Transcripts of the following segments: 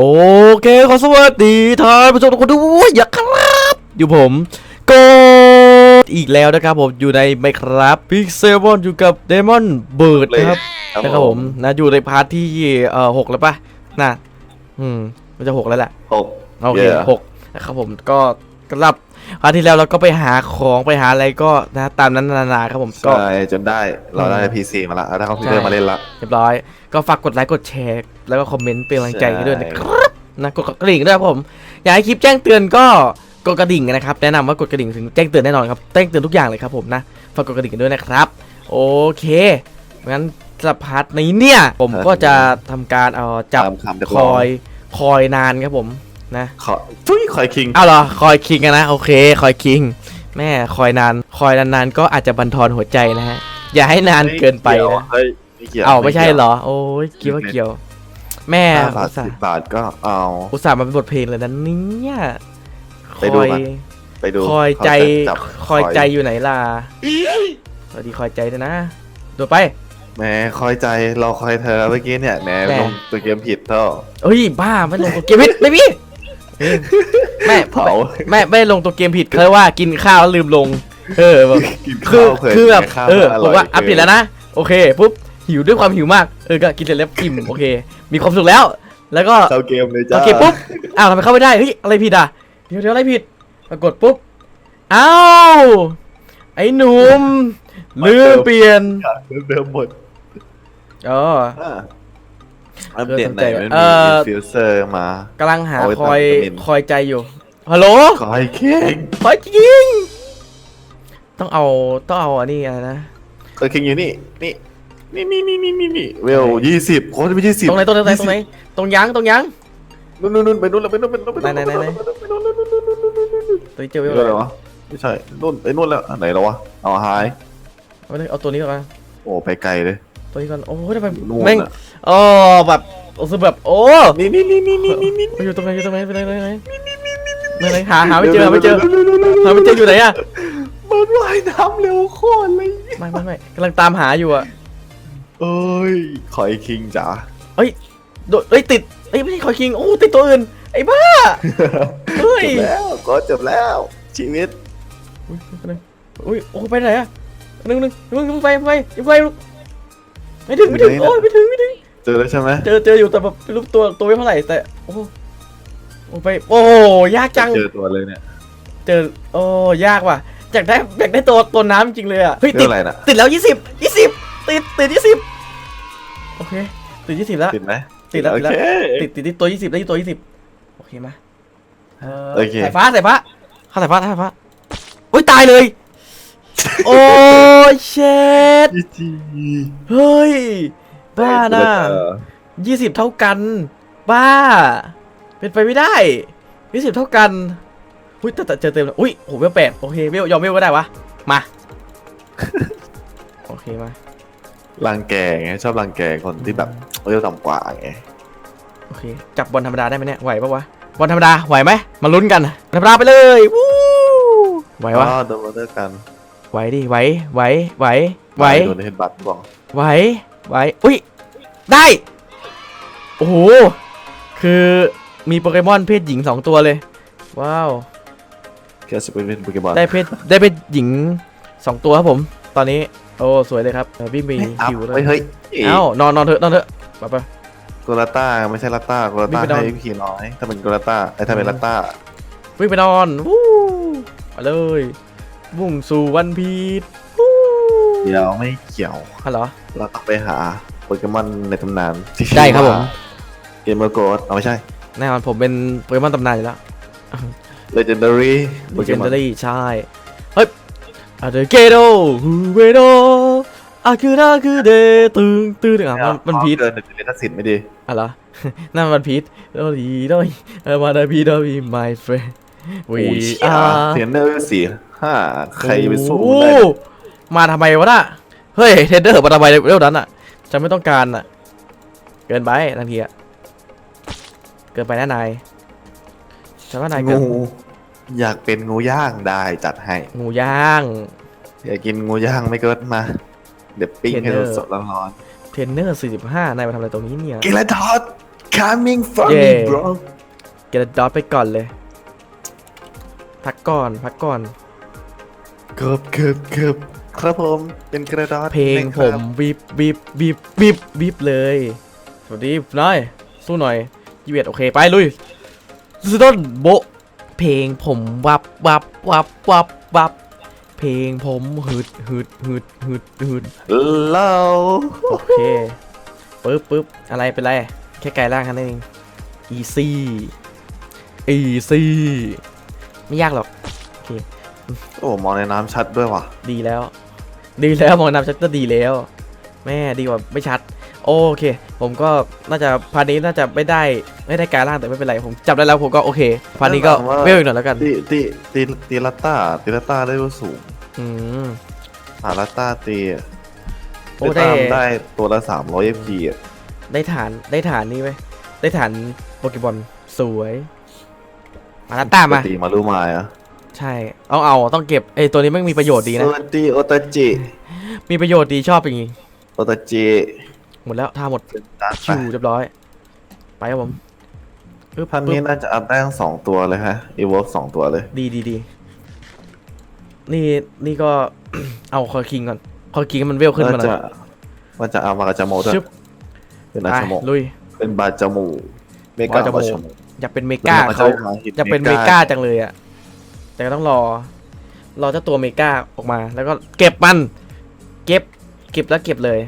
โอเคขอสวัสดีท่านผู้ชมทุกคนด้วยอย่าครับ อยู่ผมโกอีกแล้วนะครับผมอยู่ในไมครับพิกเซลมอนอยู่กับเดมอนเบิร์ดนะครับนะครับผมนะอยู่ในพาร์ทที่เอ่อหกแล้วปะน่ะอืมมันจะหกแล้วแหละหกโอเคเย้หกนะครับผมก็สำหรับ พาร์ทที่แล้วเราก็ไปหาของไปหาอะไรก็นะตามนั้นนานาครับผมก็ ใช่จนได้เราได้พีซีมาละแล้วได้คอมพิวเตอร์มาเล่นละ เรียบร้อย ก็ฝากกดไลค์กดแชร์ แล้วก็คอมเมนต์เป็นกำลังใจให้ด้วยนะใช่ครับนะกดกระดิ่งด้วยครับผม อยากให้คลิปแจ้งเตือนก็กดกระดิ่งนะครับ แนะนำว่ากดกระดิ่งถึงแจ้งเตือนแน่นอนครับ แจ้งเตือนทุกอย่างเลยครับผมนะ ฝากกดกระดิ่งกันด้วยนะครับ โอเค งั้นสำหรับพาร์ทนี้เนี่ย ผมก็จะทำการเอาจับตามคำเรียกคร้งอย คอยนานครับผม นะขอทุยคอยคิงเอาเหรอคอยคิงอะนะโอเคคอยคิง แม่คอยนานคอยนานๆก็อาจจะบันทอนหัวใจนะฮะ อย่าให้นานเกินไปนะเฮ้ยไม่เกี่ยวเอาไม่ใช่เหรอ โอ้ยคิดว่าเกี่ยว แม่ห้าบาทอุตส่าสิห์บบาทก็เอาอุตส่าห์มาเป็นบทเพลงเลยนะเนี่ยคไปดูอยมาไปดูคอยใจเขาจะจับคอยใจอยู่ไหนล่ะสวัสดีคอยใจด้วยนะดูไปแหมคอยใจเราคอยเธอเมื่อกี้เนี่ยแหมแหมลงตัวเกมผิดเท่าเอ้ยบ้าไม่ลงตัวเกมผิดไม่พี่ เฮ้ยแม่เผาแม่ไม่ลงตัวเกมผิดเขาเรียกว่ากินข้าวแล้วลืมลง เออแบบกินคือข้าวเผื่คือแบบข้าวเออร่ยบอกว่าอัปเดตแล้วนะโอเคปุ๊บหิวด้วยความหิวมากเออก็กินเสร็จแล้วอิ่มโอเค มีความสุขแล้ว แล้วก็ เข้าเกมเลยจ้า โอเคปุ๊บ อ้าวทำไมเข้าไม่ได้ เฮ้ย อะไรผิดอะ เดี๋ยวเดี๋ยวอะไรผิดปรากฏปุ๊บ อ้าว ไอ้หนุ่มลืมเปลี่ยนเดิมๆหมดอ๋อ อะ อัปเดตไหนอยมันเอ่มีอฟิวเซอร์มากำลังหาเอาไว้คอยตัดวิตามินคอยใจอยู่ฮัลโหลคอยเค้งคอยจริงต้องเอาต้องเอาอันนี้อะไรนะคอยเค้งอยู่นี่นี่นี่นี่นี่นี่นี่นี่เวลยี่สิบโค้ดไปยี่สิบตรงไหนตรงไหนตรงไหนตรงยังตรงยังนู่นนู่นนู่นไปนู่นแล้วไปนู่นไปนู่นไปนู่นไหนไหนไหนไปนู่นไปนู่นไปนู่นไปนู่นไปนู่นไปนู่นตัวนี้เจอไปไว้นู่นก่อนอะไรวะไม่ใช่นู่นไปนู่นแล้วอันไหนแล้ววะเอาหายเอาเลยเอาตัวนี้ก่อนโอ้ไปไกลเลย ตัวนี้ก่อนโอ้ยทำไมนู่นแม่งน่ะโอ้แบบโอ้คือแบบโอ้นี่นี่นี่นี่นี่นี่นี่ไปอยู่ตรงไหนอยู่ตรงไหนไปไหนไปไหนไปไหนหาหาไม่เจอหาไม่เจอหาไม่เจออยู่ไหนอะมันว่ายน้ำเร็วโคตรเลยไม่ไม่ไม่กำลังตามหาอยู่อะเอ้ยคอยคิงจ๋าโดดเอ้ยติดเอ้ยไม่ใช่คอยคิงโอ้ติดตัวอื่นไอ้บ้าเฮ้ยจบแล้วก็จบแล้ว ชีวิตอุ้ยไปไหนอุ้ยโอ้ไปไหนอะหนึ่งหนึ่งหนึ่งหนึ่งไปไปไป ไม่ถึงไม่ถึงโอ้ยไม่ถึงไม่ถึง เจอแล้วใช่ไหมเจอเจออยู่แต่แบบไม่รู้ตัวตัวไม่เท่าไหร่แต่โอ้โอ้ไปโอ้ยากจังเจอตัวเลยเนี่ยเจอโอ้ยากว่ะอยากได้อยากได้ตัวตัวน้ำจริงเลยอะเฮ้ยเรื่ติอดงอะไรน่ะติดแล้วยี่สิบยี่สิบติดติดยี่สิบโอเคติดยี่สิบแล้วติดไหมติดแล้วโอติดแล้วเคติดติดที่ตัวยี่สิบแล้วที่ตัวยี่สิบโอเคมาโอเคสายฟ้าสายฟ้าเข้าสายฟ้าสายฟ้าอุ้ยตายเลย โอ้ยเชดจีจีเฮ้ย บ้านะเออยี่สิบเท่ากัน บ้า เป็นไปไม่ได้ยี่สิบเท่ากันอุ้ยแต่แต่เจอเต็มเลยอุ้ยโหเวลแปดโอเคเวลยอมเวลก็ได้วะ มา โอเคมารังแกไงชอบรังแกคนที่แบบเร็วต่ำกว่าไงโอเค จับบอลธรรมดาได้ไหมเนี่ยไหวปะวะบอลธรรมดาไหวไหมมาลุ้นกันบอลธรรมดาไปเลยวู้ไหววะอ๋อโดนมาเลิกกัน ไหวดิไหวไหวไหวไหวโดนเฮดบัตบอกไหวไหวอุ้ยได้ โอ้โห คือมีโปเกมอนเพศหญิงสองตัวเลย ว้าวแค่สเปนเป็นโปเกมอนได้เพศได้เพศหญิงสองตัวครับผม ตอนนี้ โอ้สวยเลยครับเออวิ่งมีเอ้าคิวเลเฮ้ยยเฮ้ยเอ้านอนนอนเถอะนอนเถอะไปไปโกลาต้าไม่ใช่ลาต้าโกลาต้าวิ่งไปนอนให้พี่น้อย ถ้าเป็นโกลาต้าไอ้ถ้าเป็นลาต้าวิ่งไปนอนวู้มาเลย มุ่งสู่วันพีชวู้เดี๋ยวไม่เกี่ยว ฮัลโหล เราต้องไปหาโปเกมอนในตำนานที่ได้ครับผม เกมเมอร์โกดเอาไม่ใช่ แน่นอนผมเป็นโปเกมอนตำนานอยู่แล้ว Legendary โปเกมอนได้ใช่ เฮ้ยอาเดเกโดฮูเวโดอาคือนาคือเดตึงตึงอะมันมันพีทเกินหนึ่งลิขสิทธิ์ไม่ดีอะไรอนั่นมันพีทโดดีโดยเออมาได้พีโดย my friend โอ้ we ยเชี่ย are เทรนเนอร์สี่ ห้าใครจะไปสู้โอ้ได้มาทำไมวะน่ะ เฮ้ยเทรนเดอร์มาทำไมเรื่องนั้นอะฉันไม่ต้องการอะ เกินไปทันทีอะ เกินไปแน่นายฉันว่านายเกินงูอยากเป็นงูย่างได้จัดให้งูย่าง อยากกินงูย่างไม่เกิดมา เดี๋ยวปิ้งให้เทรนเนอร์สดๆร้อนเทรนเนอร์45นายมาทำอะไรตรงนี้เนี่ยๆกินแล้วทอด coming from me Yeah. bro เกระดอทไปก่อนเลยพักก่อนพักก่อน เกือบเกือบเกือบครับผมเป็นกระดาษเพลงนะผครับมวิบวิบวิบวิบวิบเลย สวัสดีนายสู้หน่อยยีเวียดโอเคไปลุยสต้นโบะเพลงผมวับวับวับวับวับเพลงผมหืดหืดหืดหืดหืดเล่าโอเคปึ๊บปึ๊บอะไรเป็นไร แค่ไกลล่างแค่นั้นเอง easy easy ไม่ยากหรอก โอ้มองในน้ำชัดด้วยว่ะ ดีแล้ว ดีแล้วมองนำชัดก็ดีแล้ว แม่ดีกว่าไม่ชัด โอเค ผมก็น่าจะพาร์ทนี้น่าจะไม่ได้ไม่ได้กลายร่างแต่ไม่เป็นไรผมจับได้แล้วผมก็โอเคพาร์ทนี้ก็นั่นหมายความว่า เวลอีกหน่อยแล้วกันตีตีตีตีลัตต้าตีลัตต้าได้รู้สูงอืม หาลัตต้าตีอะโอ้ไปได้ตามได้ตัวละสามร้อยเอฟพีอะได้ฐานได้ฐานนี่ไหมได้ฐานโปเกบอลสวย มาแล้วตามมาตีมารู้มาอะ ใช่ เอาเอาต้องเก็บไอยตัวนี้ไม่งมีประโยชน์ดีสนะวัสดีโอตาจิมีประโยชน์ดีชอบอย่างงี้ โอตาจิหมดแล้วท่าหมดตัดไปชิวเรียบร้อย ไปครับผมปึ๊บพันนี้ปึ๊บน่าจะอัพได้ทั้งสองตัวเลยฮะอีเวิร์กสองตัวเลย ดีดีดีนี่นี่ก็ เอาคอคิงก่อนคอคิงมันเวลขึ้นมาหน่จะอย ว่าจะเอามากาจาโมด้วยชึบ เป็นไปอาชโมลุย เป็นบาจามูเมกาบาจาโม บาจามูอยากเป็นเมกาเขาอยากเป็นเมกาจังเลยอะ แต่ก็ต้องรอ รอเจ้าตัวเมกาออกมา แล้วก็เก็บมัน เก็บ เก็บแล้วเก็บเลย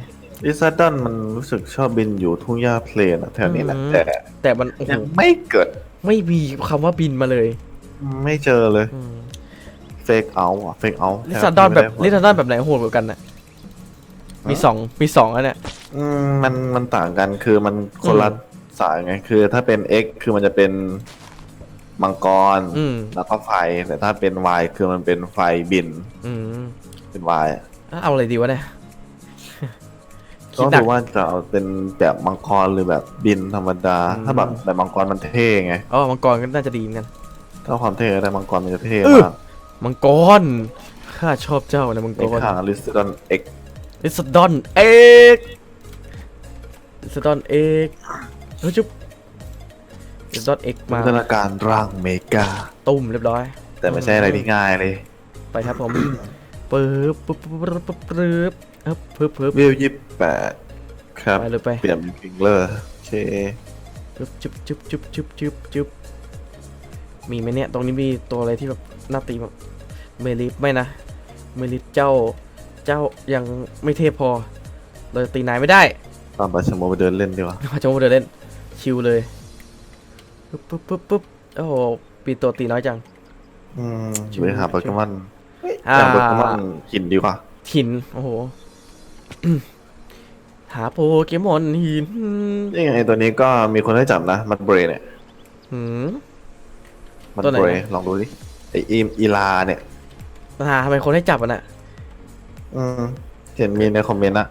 ลิซาดันมันรู้สึกชอบบินอยู่ทุ่งหญ้าเพลนอะแถวนี้แหละอืมแต่แต่มันโอ้โหยังไม่เกิด ไม่มีคำว่าบินมาเลยไม่เจอเลยอืมเฟกเอาอะเฟกเอาลิซาดอนแบบลิซาดอนแบบไหนโหดกว่ากันน่ะมีสองมีสองอันเนี่ยอืมมันมันต่างกันคือมันคนละอืมสายไงคือถ้าเป็น X คือมันจะเป็น มังกร อืม แล้วก็ไฟ แต่ถ้าเป็น Y คือมันเป็นไฟบิน อืมเป็น Y อะเอาอะไรดีวะเนี่ย คิต้ดองหนัดูกว่าจะเอาเป็นแบบมังกรหรือแบบบินธรรมดา อืม ถ้าแบบแบบมังกรมันเท่ไง อ๋อมังกรก็น่าจะดีเหมือนกัน ถ้าความเท่แต่มังกรมันจะเท่เออ มากมังกร ข้าชอบเจ้านะมังกในรข้างลิสดอน X ลิซดอนเอ็กลิซดอนเอ็กเฮ้ยจุ๊บ จดเอกมาพัฒนาการร่างเมกา ตุ้มเรียบร้อย แต่ไม่ใช่อะไรที่ง่ายเลย ไปครับผมปึ๊บปึ๊บปึ๊บปึ๊บปึ๊บปึ๊บปึ๊บวิวยี่แปดครับไปเลยไปเปลี่ยนฟิงเลอร์โอเคจุ๊บจุ๊บจุ๊บจุ๊บจุ๊บจุ๊บจุ๊บมีไหมเนี่ย ตรงนี้มีตัวอะไรที่แบบหน้าตีแบบเมลิฟไม่นะ เมลิฟเจ้าเจ้ายังไม่เทพพอ เราจะตีนายไม่ได้ ตามไปชมโมไปเดินเล่นดีกว่าชมโมไเดินเล่น ชิวเลย ปึ๊บปึ๊บปึ๊บปึ๊บโอ้โหปีตัวตีน้อยจัง อืมชิวไปหาโปเกมอนอ่า หาโปเกมอนหินดีกว่า หิน โอ้โห หาโปเกมอนหินนี่ไงตัวนี้ก็มีคนให้จับนะ มันเบรเนี่ย หืม มันตัวไหนเบรนะ ลองดูดิไออีมอีลาเนี่ยหาทำไมคนให้จับอะน่ะอืมเห็นมีในคอมเมนต์อะ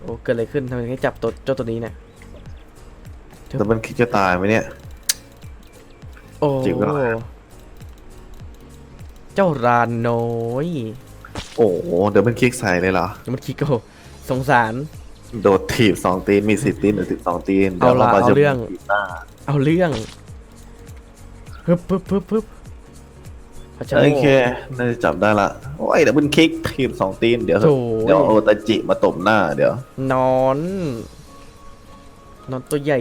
โอ้เกิดอะไรขึ้นทำไมถึงให้จับตัวเจ้าตัวนี้เนี่ยครับแต่มันคิดจะตายไหมเนี่ย โอ้จิ๋วแล้ว เจ้ารานน้อยโอ้โหเดี๋ยวมันคลิกใส่เลยเหรอมันคิดก็สงสาร โดดถีบสองตีนมีสิบตีนหรือสิบสองตีนเอาล่ะดี๋ยวเอาเรื่องถีบหน้าเอาเรื่องปึ๊บปึ๊บปึ๊บปึ๊บพระเจ้า โอเคน่าจะจับได้ละโอ้ยเดี๋ยวมันคลิกถีบสองตีนเดี๋ยวโถ่ เดี๋ยวเอาตาจิมาตบหน้าเดี๋ยว นอน นอนตัวใหญ่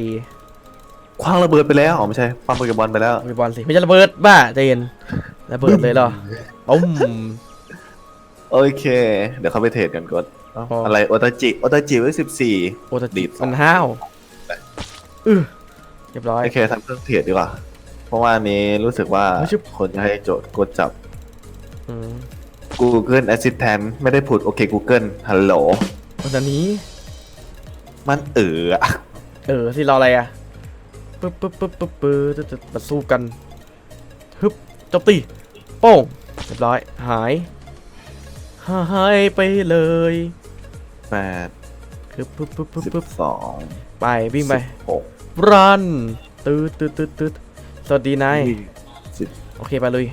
คว้างระเบิดไปแล้วอ๋อไม่ใช่คว้างโปเกมอนไปแล้วมีบอลสิไม่ใช่ระเบิดบ้าใจเย็นระเบิดเลยเหรออุ้ม โอเค เดี๋ยวเขาไปเทรดกันก่อนเอ้าพออ อะไรโอตาจิโอตาจิไว้สิบสี่ โอตาดีจิดสองมันห้าวอือเรียบร้อย โอเคทำเครื่องเทรดดีกว่า เพราะว่าอันนี้รู้สึกว่าไม่ใช่ คนจะให้โจทย์กดจับ อืม Google Assistant ไม่ได้พูดโอเค Google ฮัลโหล วันนี้ มันเอออะเออที่เราอะไรอะ ปึ๊บปึ๊บปึ๊บปึ๊บปึ๊บตึ๊ดตึ๊ดมาสู้กันฮึบจบตีโป้งเรียบร้อย หาย หายไปเลยแปดปึ๊บปึ๊บปึ๊บปึ๊บสิบปึ๊บสองไปวิ่งไปสิบหกรันตืดตืดตืดตืดสวัสดีนายสิบโอเคไปเลย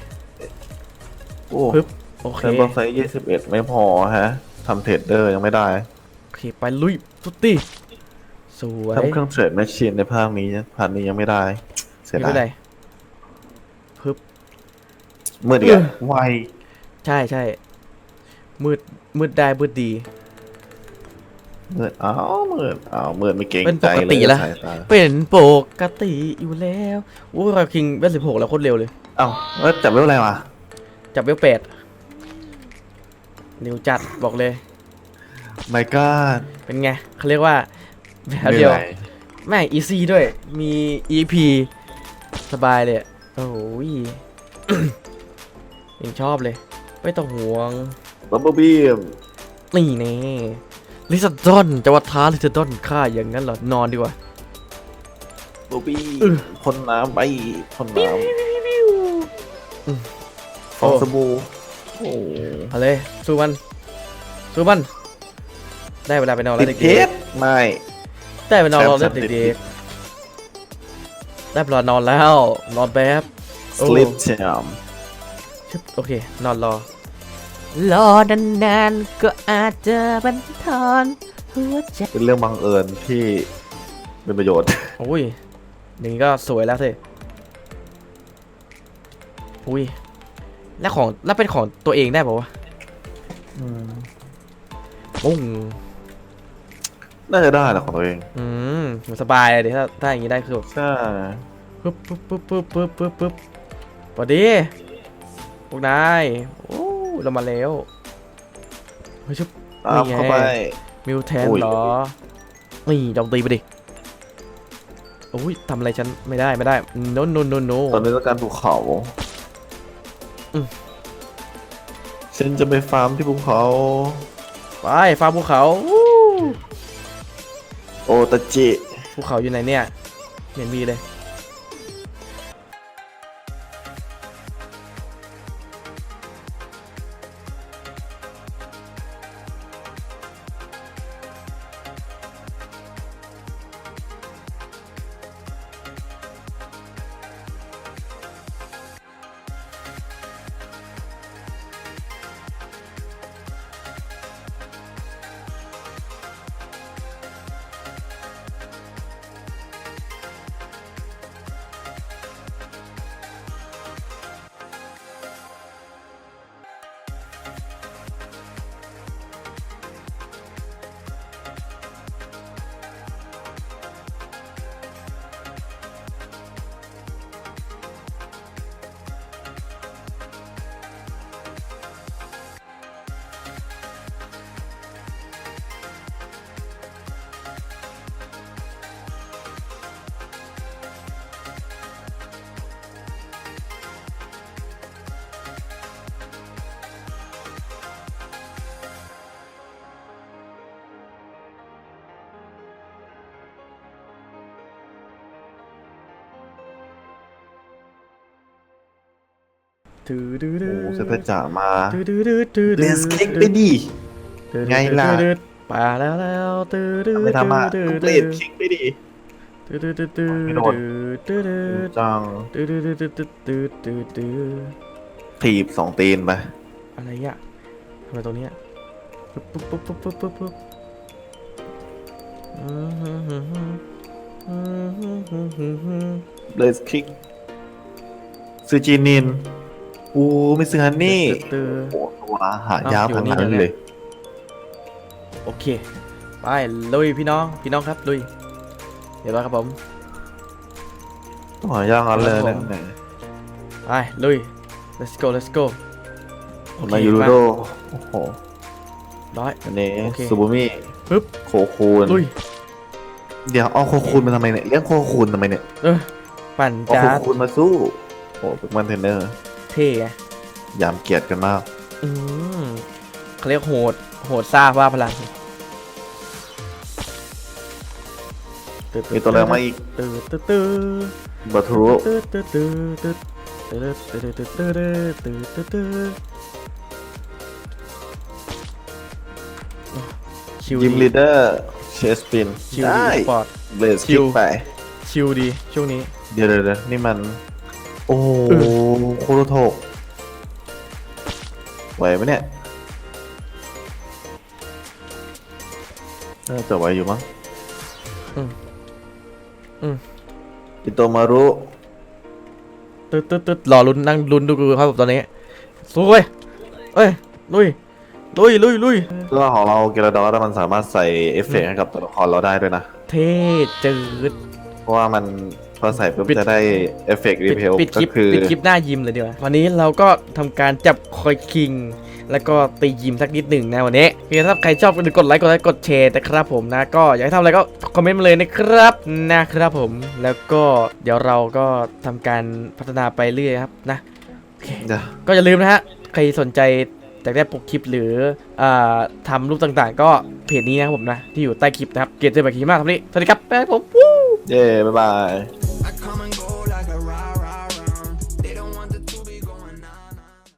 โอ้ปึ๊บโอเคเทอร์โบไซส์ยี่สิบเอ็ดไม่พอฮะทำเทรดเดอร์ยังไม่ได้โอเคไปลุยสุดตี สวยทำเครื่องเทรดแมชชีนในภาคนี้นะภาคนี้ยังไม่ได้ เสียไม่ดาเป็นไรยพึบมืดอีกอะไวใช่ใช่มืดมืดได้มืดดีมืดอ้าวมืดอ้าวมืดไม่เก่งเป็นใจปกติเลยแล้วสายตาเป็นปกติอยู่แล้วโอ้ยคิงเวลสิบหกแล้วโคตรเร็วเลย เอ้าแล้วจับเรื่องอะไรวะจับเวลแปดนิวจัดบอกเลย ไม่กล้าเป็นไงเขาเรียกว่า แบบเดียว แม่งอีซีด้วย มี EP สบายเลยอะโอ้ยยังชอบเลย ไม่ต้องห่วงบับเบิ้ลบีมนี่แน่ลิซาดอนจะว่าท้าลิซาดอนฆ่าอย่างนั้นเหรอ นอนดีกว่าบับบี้เออพ่นน้ำไปพ่นน้ำฟองสบู่โอ้เอาเลยสู้มัน สู้มัน ได้เวลาไปนอนติแล้ดวเพเด็กชรไม่ๆ ได้ไปนอนแซมแล้วแซมติดเด็กๆได้เวลานอนแล้ว นอนแป๊บสลิปแชมชึบโอเค นอนรอ รอนานๆก็อาจจะบันทอนหัวใจเป็นเรื่องบังเอิญที่เป็นประโยชน์ โอ้ยอย่างนี้ก็สวยแล้วสิอุ้ย แล้วของ แล้วเป็นของตัวเองได้ป่าวะปุ้ง น่าจะได้แหละของตัวเอง อืมสบายเลยดิถ้าถ้าอย่างนี้ได้คือแบบใช่ ปึ๊บปึ๊บปึ๊บปึ๊บปึ๊บปึ๊บปึ๊บสวัสดีพวกนายโอ้เรามาแล้วเฮ้ยชุบตามเข้าไปมิวแทนอุ้ย เหรอนี่จองตีไปดิโอ้ยทำอะไรฉันไม่ได้ไม่ได้ no no no no ตอนนี้ต้องการภูเขาอืม ฉันจะไปฟาร์มที่ภูเขาไปฟาร์มภูเขาวู้ โอตาจิภูเขาอยู่ไหนเนี่ยเห็นมีเลย ถือดื้อโอ้ดื้อโหเซตจ่ามาดื้อดื้อดื้อดื้อเลสคิกไปดิ ไงล่ะไปแล้วแล้วตื้อดื้อไม่ทำอะดื้อเลดื้อสคิกไปดิ ตื้อดื้อดื้อดื้อไม่โดน ดื้อดื้อจังดื้อดื้อดื้อดื้อดื้อดื้อดื้อถีบสองตีนไปอะไรอะทำไมตรงเนี้ยปุ๊บปุ๊บปุ๊บปุ๊บปุ๊บปุ๊บปุ๊บอืมฮึ่มฮึ่มฮึ่มอืมฮึ่มฮึ่มฮึ่มฮึ่มเลสคิกซื้อจีนิน อู้ไม่ซื้อฮันนี่ตื้อ โอ้ตัวหายากเอาอยู่ทั้งนี่นั้นเหรอเนี่ยเลย โอเค ไปลุยพี่น้อง พี่น้องครับลุย เดี๋ยวรอครับผม ต้องหายากอันเลยครับนะผม เนี่ยไปลุย let's go let's go โอเคมายูโรโดโอ้โหร้อย อันนี้โอเคซูบูมิปึ๊บ โคคูนลุย เดี๋ยวเอาโคคูนมาทำไมเนี่ยเลี้ยงโคคูนทำไมเนี่ยเออปั่นเอาจาโคร์ดคูนมาสู้โอ้เป็นมันเทนเนอร์เท่ไงยามเกียดกันมาก อืมเขาเรียกโหด โหดซ่าว่าพลังมีตัวแรงมาอีกตื้อตื้อตื้อบัตทรูตื้อตื้อตื้อตื้อตื้อตื้อตื้อตื้อตื้อตื้อตื้อตื้อชิวยิมดีลีดเดอร์เชสปินชิวได้ดีสปอร์ตเลสชิคิกวไป ชิวดีช่วงนี้ เดี๋ยวเดี๋ยวเดี๋ยวนี่มัน โอ้ โหเอโคโรโทกไหวไหมเนี่ยน่าจะไหวอยู่มั้งอืมอืมอิโตมารุตึ๊ดตึ๊ดตึ๊ดรอลุ้นนั่งลุ้นดูครับผมตอนนี้สู้เว้ยเอ้ยลุยลุยลุยลุยตัวของเราเกลาดอสมันสามารถใส่เอฟเฟกต์ให้กับตัวละครเราได้ด้วยนะ เท่จืดเพราะว่ามัน พอใส่ปุ๊บปิด จะได้เอฟเฟกต์รีปิดเพลปิดคก็ลิปคือ ปิดคลิปหน้ายิมเลยดีกว่าวันนี้เราก็ทำการจับคอยคิง แล้วก็ตียิมสักนิดหนึ่งนะวันนี้โอเคถ้าใครชอบก็อย่าลืมกดไลค์กดไลค์กดแชร์นะครับผมนะ ก็อยากให้ทำอะไรก็คอมเมนต์มาเลยนะครับนะครับผมแล้วก็เดี๋ยวเราก็ทำการพัฒนาไปเรื่อยครับนะ เดี๋ยว ก็อย่าลืมนะฮะ ใครสนใจอยากได้ปกคลิปหรืออ่าทำรูปต่างๆ ก็เพจนี้นะครับผมนะ ที่อยู่ใต้คลิปนะครับ เกียรติเจอแบบคลิปมากครับนี่สวัสดีครับแป๊บผม เย้ บ๊ายบาย